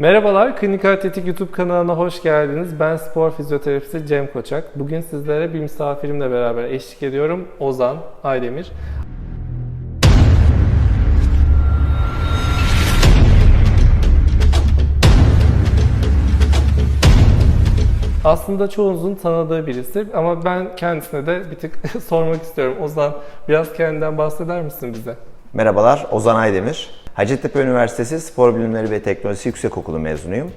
Merhabalar, Klinik Atletik YouTube kanalına hoş geldiniz. Ben spor fizyoterapisti Cem Koçak. Bugün sizlere bir misafirimle beraber eşlik ediyorum. Ozan Aydemir. Aslında çoğunuzun tanıdığı birisi ama ben kendisine de bir tık sormak istiyorum. Ozan biraz kendinden bahseder misin bize? Merhabalar, Ozan Aydemir. Hacettepe Üniversitesi Spor Bilimleri ve Teknolojisi Yüksekokulu mezunuyum.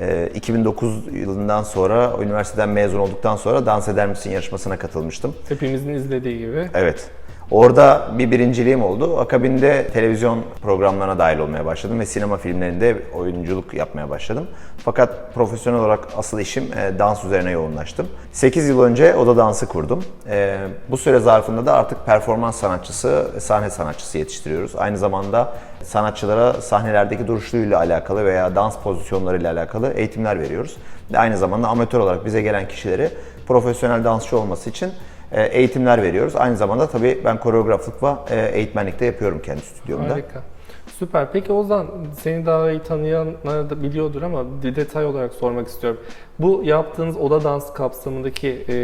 Ee, 2009 yılından sonra, üniversiteden mezun olduktan sonra Dans Eder Misin yarışmasına katılmıştım. Hepimizin izlediği gibi. Evet. Orada bir birinciliğim oldu. Akabinde televizyon programlarına dahil olmaya başladım ve sinema filmlerinde oyunculuk yapmaya başladım. Fakat profesyonel olarak asıl işim e, dans üzerine yoğunlaştım. 8 yıl önce oda dansı kurdum. E, bu süre zarfında da artık performans sanatçısı, sahne sanatçısı yetiştiriyoruz. Aynı zamanda sanatçılara sahnelerdeki duruşuyla alakalı veya dans pozisyonlarıyla alakalı eğitimler veriyoruz. Ve aynı zamanda amatör olarak bize gelen kişileri profesyonel dansçı olması için eğitimler veriyoruz. Aynı zamanda tabii ben koreograflık ve e, eğitmenlik de yapıyorum kendi stüdyomda. Harika. Süper. Peki Ozan, seni daha iyi tanıyanlar da biliyordur ama bir detay olarak sormak istiyorum. Bu yaptığınız oda dansı kapsamındaki e,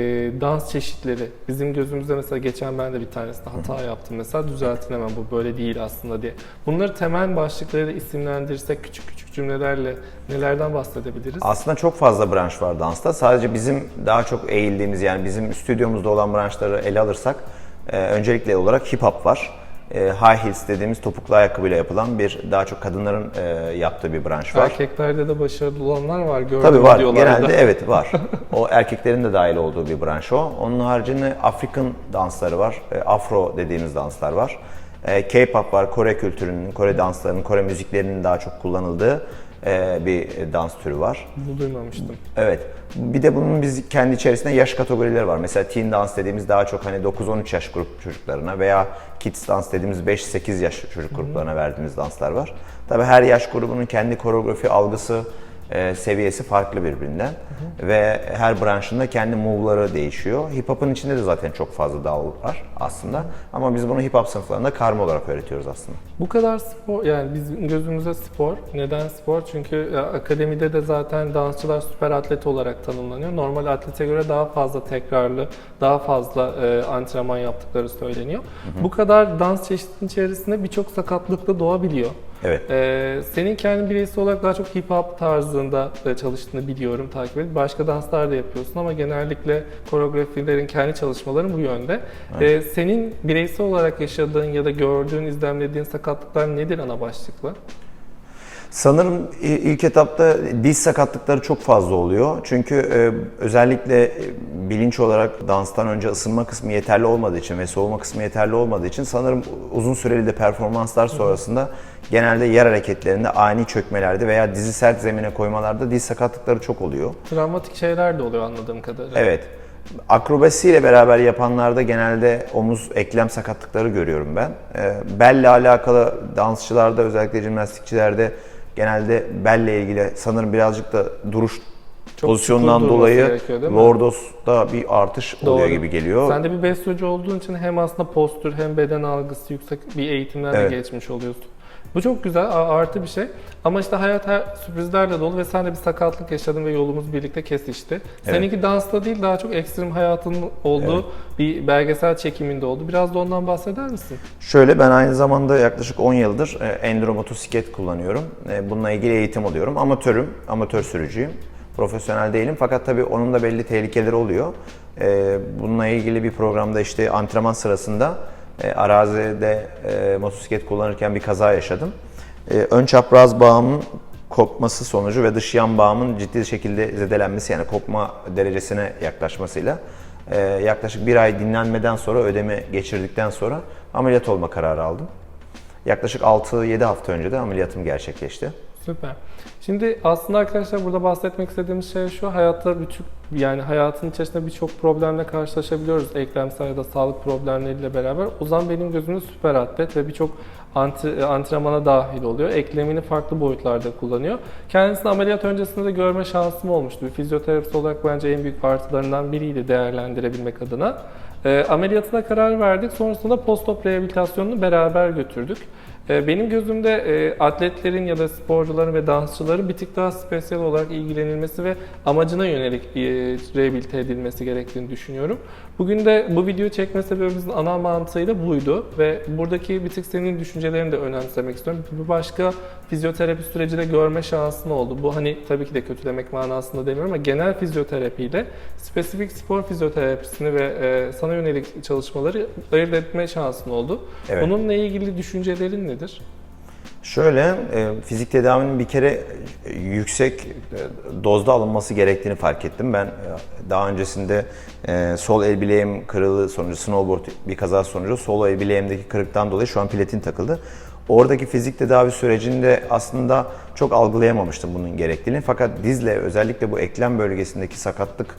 dans çeşitleri, bizim gözümüzde mesela geçen ben de bir tanesinde hata yaptım mesela düzeltin hemen bu böyle değil aslında diye. Bunları temel başlıklarıyla isimlendirirsek küçük küçük cümlelerle nelerden bahsedebiliriz? Aslında çok fazla branş var dansta. Sadece bizim daha çok eğildiğimiz yani bizim stüdyomuzda olan branşları ele alırsak e, öncelikle olarak hip hop var. E, high heels dediğimiz topuklu ayakkabıyla yapılan bir daha çok kadınların e, yaptığı bir branş var. Erkeklerde de başarılı olanlar var gördüğüm Tabii var. Genelde evet var. O erkeklerin de dahil olduğu bir branş o. Onun haricinde Afrikan dansları var. E, Afro dediğimiz danslar var. K-pop var. Kore kültürünün, Kore danslarının, Kore müziklerinin daha çok kullanıldığı e, bir dans türü var. Bunu duymamıştım. Evet. Bir de bunun biz kendi içerisinde yaş kategorileri var. Mesela teen dans dediğimiz daha çok hani 9-13 yaş grup çocuklarına veya kids dans dediğimiz 5-8 yaş çocuk gruplarına verdiğimiz danslar var. Tabii her yaş grubunun kendi koreografi algısı, e, seviyesi farklı birbirinden ve her branşında kendi move'ları değişiyor. Hip hop'un içinde de zaten çok fazla dal var aslında ama biz bunu hip hop sınıflarında karma olarak öğretiyoruz aslında. Bu kadar spor, yani bizim gözümüze spor. Neden spor? Çünkü e, akademide de zaten dansçılar süper atlet olarak tanımlanıyor. Normal atlete göre daha fazla tekrarlı, daha fazla e, antrenman yaptıkları söyleniyor. Bu kadar dans çeşitinin içerisinde birçok sakatlık da doğabiliyor. Evet. Ee, senin kendi bireysel olarak daha çok hip hop tarzında çalıştığını biliyorum, takip edip başka danslar da yapıyorsun ama genellikle koreografilerin kendi çalışmaların bu yönde. Ee, senin bireysel olarak yaşadığın ya da gördüğün, izlemlediğin sakatlıklar nedir ana başlıkla? Sanırım ilk etapta diz sakatlıkları çok fazla oluyor. Çünkü e, özellikle e, bilinç olarak danstan önce ısınma kısmı yeterli olmadığı için ve soğuma kısmı yeterli olmadığı için sanırım uzun süreli de performanslar sonrasında genelde yer hareketlerinde ani çökmelerde veya dizi sert zemine koymalarda diz sakatlıkları çok oluyor. Travmatik şeyler de oluyor anladığım kadarıyla. Evet. Akrobasiyle beraber yapanlarda genelde omuz eklem sakatlıkları görüyorum ben. E, belle alakalı dansçılarda özellikle jimnastikçilerde genelde belle ilgili sanırım birazcık da duruş Çok durması dolayı lordos'ta bir artış oluyor Doğru. gibi geliyor. Sen de bir besyocu olduğun için hem aslında postür hem beden algısı yüksek bir eğitimlerle Evet. geçmiş oluyorsun. Bu çok güzel, artı bir şey. Ama işte hayat her sürprizlerle dolu ve sen de bir sakatlık yaşadın ve yolumuz birlikte kesişti. Seninki dansla değil, daha çok ekstrem hayatının olduğu Evet. bir belgesel çekiminde oldu. Biraz da ondan bahseder misin? Şöyle ben aynı zamanda yaklaşık 10 yıldır e, enduro motosiklet kullanıyorum. E, Bununla ilgili eğitim alıyorum. Amatörüm, amatör sürücüyüm. Profesyonel değilim fakat tabii onun da belli tehlikeleri oluyor. E, Bununla ilgili bir programda işte antrenman sırasında e, arazide e, motosiklet kullanırken bir kaza yaşadım. E, Ön çapraz bağımın kopması sonucu ve dış yan bağımın ciddi şekilde zedelenmesi yani kopma derecesine yaklaşmasıyla e, yaklaşık bir ay dinlenmeden sonra ödeme geçirdikten sonra ameliyat olma kararı aldım. Yaklaşık 6-7 hafta önce de ameliyatım gerçekleşti. Süper. Şimdi aslında arkadaşlar burada bahsetmek istediğimiz şey şu. Hayatta bütün yani hayatın içerisinde birçok problemle karşılaşabiliyoruz. Eklemsel ya da sağlık problemleriyle beraber. Ozan benim gözümde süper atlet ve birçok anti- antrenmana dahil oluyor. Eklemini farklı boyutlarda kullanıyor. Kendisini ameliyat öncesinde de görme şansım olmuştu. Bir fizyoterapist olarak bence en büyük artılarından biriydi değerlendirebilmek adına. E, ameliyatına karar verdik. Sonrasında post-op rehabilitasyonunu beraber götürdük. E, Benim gözümde e, atletlerin ya da sporcuların ve dansçıların bir tık daha spesiyel olarak ilgilenilmesi ve amacına yönelik e, rehabilite edilmesi gerektiğini düşünüyorum. Bugün de bu videoyu çekme sebebimizin ana mantığı da buydu ve buradaki bir tık senin düşüncelerini de önemsemek istiyorum. Bir başka fizyoterapi süreci de görme şansın oldu. Bu hani tabii ki de kötülemek manasında demiyorum ama genel fizyoterapiyle spesifik spor fizyoterapisini ve e, sana yönelik çalışmaları ayırt etme şansın oldu. Evet. Bununla ilgili düşüncelerin nedir? Şöyle, e, fizik tedavinin bir kere yüksek e, dozda alınması gerektiğini fark ettim. Ben e, daha öncesinde sol el bileğim kırılı sonucu, snowboard bir kaza sonucu sol el bileğimdeki kırıktan dolayı şu an platin takıldı. Oradaki fizik tedavi sürecinde aslında çok algılayamamıştım bunun gerektiğini. Fakat dizle özellikle bu eklem bölgesindeki sakatlık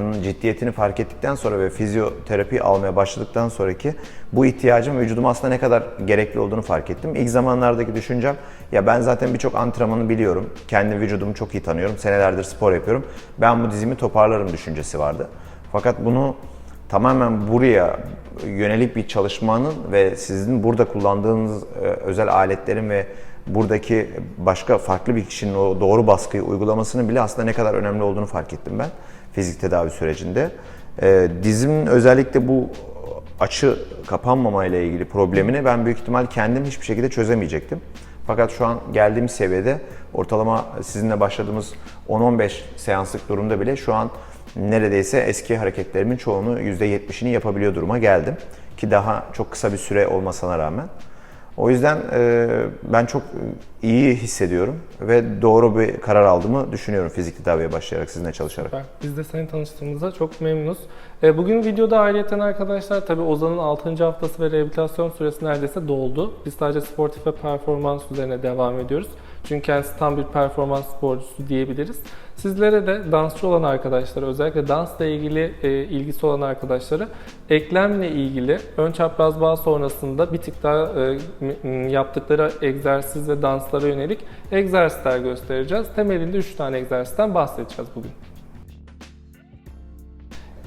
onun ciddiyetini fark ettikten sonra ve fizyoterapi almaya başladıktan sonraki bu ihtiyacın vücuduma aslında ne kadar gerekli olduğunu fark ettim. İlk zamanlardaki düşüncem ya ben zaten birçok antrenmanı biliyorum. Kendi vücudumu çok iyi tanıyorum. Senelerdir spor yapıyorum. Ben bu dizimi toparlarım düşüncesi vardı. Fakat bunu tamamen buraya yönelik bir çalışmanın ve sizin burada kullandığınız e, özel aletlerin ve buradaki başka farklı bir kişinin o doğru baskıyı uygulamasının bile aslında ne kadar önemli olduğunu fark ettim ben fizik tedavi sürecinde. E, dizimin özellikle bu açı kapanmama ile ilgili problemini ben büyük ihtimal kendim hiçbir şekilde çözemeyecektim. Fakat şu an geldiğimiz seviyede ortalama sizinle başladığımız 10-15 seanslık durumda bile şu an neredeyse eski hareketlerimin çoğunu %70'ini yapabiliyor duruma geldim. Ki daha çok kısa bir süre olmasına rağmen. O yüzden e, ben çok iyi hissediyorum ve doğru bir karar aldığımı düşünüyorum fizik tedaviye başlayarak sizinle çalışarak. Süper. Biz de seni tanıştığımızda çok memnunuz. E, bugün videoda ayrıyeten arkadaşlar tabii Ozan'ın 6. haftası ve rehabilitasyon süresi neredeyse doldu. Biz sadece sportif ve performans üzerine devam ediyoruz. Çünkü kendisi tam bir performans sporcusu diyebiliriz. Sizlere de dansçı olan arkadaşlara, özellikle dansla ilgili e, ilgisi olan arkadaşlara eklemle ilgili ön çapraz bağ sonrasında bir tık daha e, yaptıkları egzersiz ve danslara yönelik egzersizler göstereceğiz. Temelinde 3 tane egzersizden bahsedeceğiz bugün.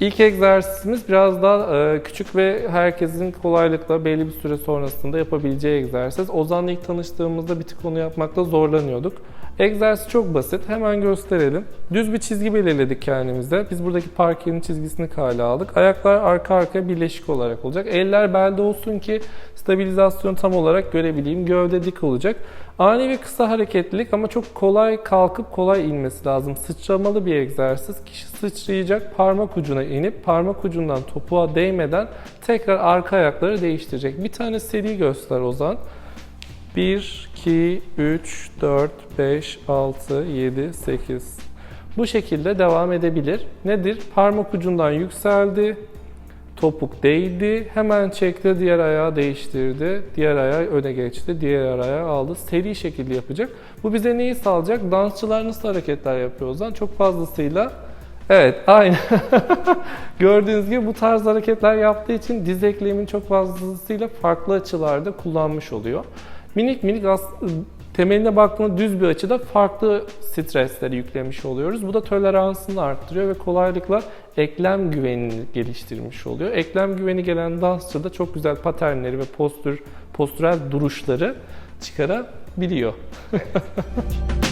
İlk egzersizimiz biraz daha e, küçük ve herkesin kolaylıkla belli bir süre sonrasında yapabileceği egzersiz. Ozan'la ilk tanıştığımızda bir tık onu yapmakta zorlanıyorduk. Egzersiz çok basit. Hemen gösterelim. Düz bir çizgi belirledik kendimize. Biz buradaki parkenin çizgisini kale aldık. Ayaklar arka arkaya birleşik olarak olacak. Eller belde olsun ki stabilizasyonu tam olarak görebileyim. Gövde dik olacak. Ani ve kısa hareketlilik ama çok kolay kalkıp kolay inmesi lazım. Sıçramalı bir egzersiz. Kişi sıçrayacak, parmak ucuna inip parmak ucundan topuğa değmeden tekrar arka ayakları değiştirecek. Bir tane seri göster Ozan. 1, 2, 3, 4, 5, 6, 7, 8. Bu şekilde devam edebilir. Nedir? Parmak ucundan yükseldi, topuk değdi, hemen çekti, diğer ayağı değiştirdi, diğer ayağı öne geçti, diğer ayağı aldı. Seri şekilde yapacak. Bu bize neyi sağlayacak? Dansçılar nasıl hareketler yapıyor o zaman? Çok fazlasıyla Evet, aynen. Gördüğünüz gibi bu tarz hareketler yaptığı için diz eklemin çok fazlasıyla farklı açılarda kullanmış oluyor. Minik minik temeline baktığında düz bir açıda farklı stresleri yüklemiş oluyoruz. Bu da toleransını arttırıyor ve kolaylıkla eklem güvenini geliştirmiş oluyor. Eklem güveni gelen dansçı da çok güzel paternleri ve postür, postürel duruşları çıkarabiliyor.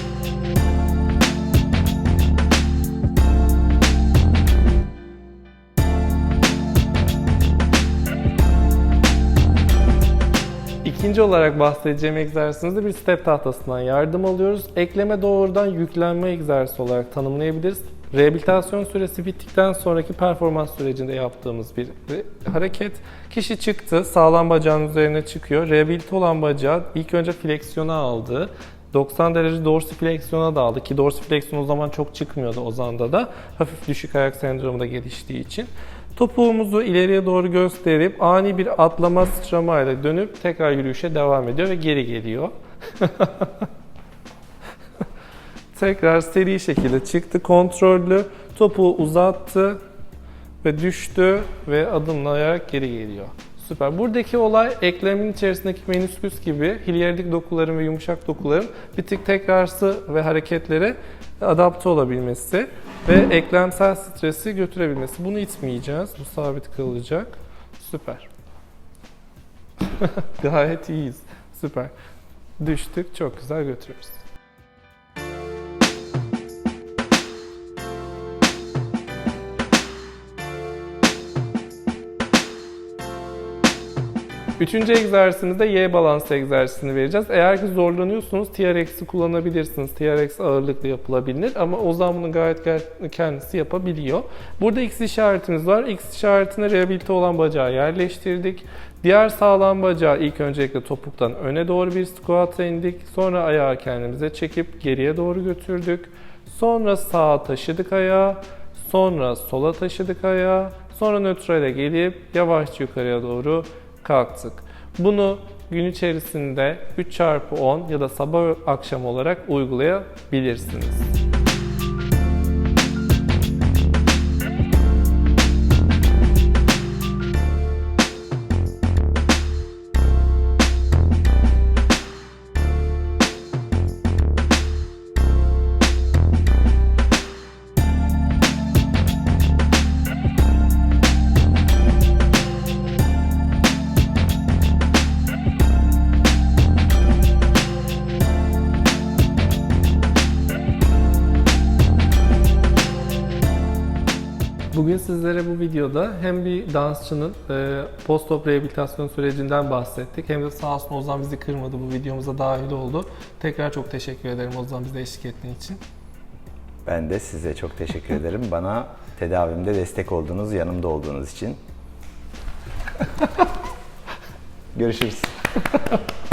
İkinci olarak bahsedeceğim egzersizimizde bir step tahtasından yardım alıyoruz. Ekleme doğrudan yüklenme egzersizi olarak tanımlayabiliriz. Rehabilitasyon süresi bittikten sonraki performans sürecinde yaptığımız bir re- hareket. Kişi çıktı, sağlam bacağın üzerine çıkıyor. Rehabilite olan bacağı ilk önce fleksiyona aldı. 90 derece dorsifleksiyona da aldı ki dorsifleksiyon o zaman çok çıkmıyordu Ozan'da da. Hafif düşük ayak sendromu da geliştiği için. Topuğumuzu ileriye doğru gösterip ani bir atlama sıçramayla dönüp tekrar yürüyüşe devam ediyor ve geri geliyor. tekrar seri şekilde çıktı kontrollü, topuğu uzattı ve düştü ve adımlayarak geri geliyor. Süper. Buradaki olay eklemin içerisindeki menisküs gibi hilyerik dokuların ve yumuşak dokuların bir tık tekrarsı ve hareketlere adapte olabilmesi ve eklemsel stresi götürebilmesi. Bunu itmeyeceğiz. Bu sabit kalacak. Süper. Gayet iyiyiz. Süper. Düştük. Çok güzel götürüyoruz. Üçüncü egzersizimizde Y balansı egzersizini vereceğiz. Eğer ki zorlanıyorsunuz TRX'i kullanabilirsiniz. TRX ağırlıklı yapılabilir ama Ozan bunu gayet kendisi yapabiliyor. Burada X işaretimiz var. X işaretine rehabilite olan bacağı yerleştirdik. Diğer sağlam bacağı ilk öncelikle topuktan öne doğru bir squat'a indik. Sonra ayağı kendimize çekip geriye doğru götürdük. Sonra sağa taşıdık ayağı. Sonra sola taşıdık ayağı. Sonra nötrale gelip yavaşça yukarıya doğru kalktık. Bunu gün içerisinde 3 çarpı 10 ya da sabah akşam olarak uygulayabilirsiniz. Bugün sizlere bu videoda hem bir dansçının e, post-op rehabilitasyon sürecinden bahsettik hem de sağ olsun Ozan bizi kırmadı bu videomuza dahil oldu. Tekrar çok teşekkür ederim Ozan bize eşlik ettiğin için. Ben de size çok teşekkür ederim. Bana tedavimde destek olduğunuz, yanımda olduğunuz için. Görüşürüz.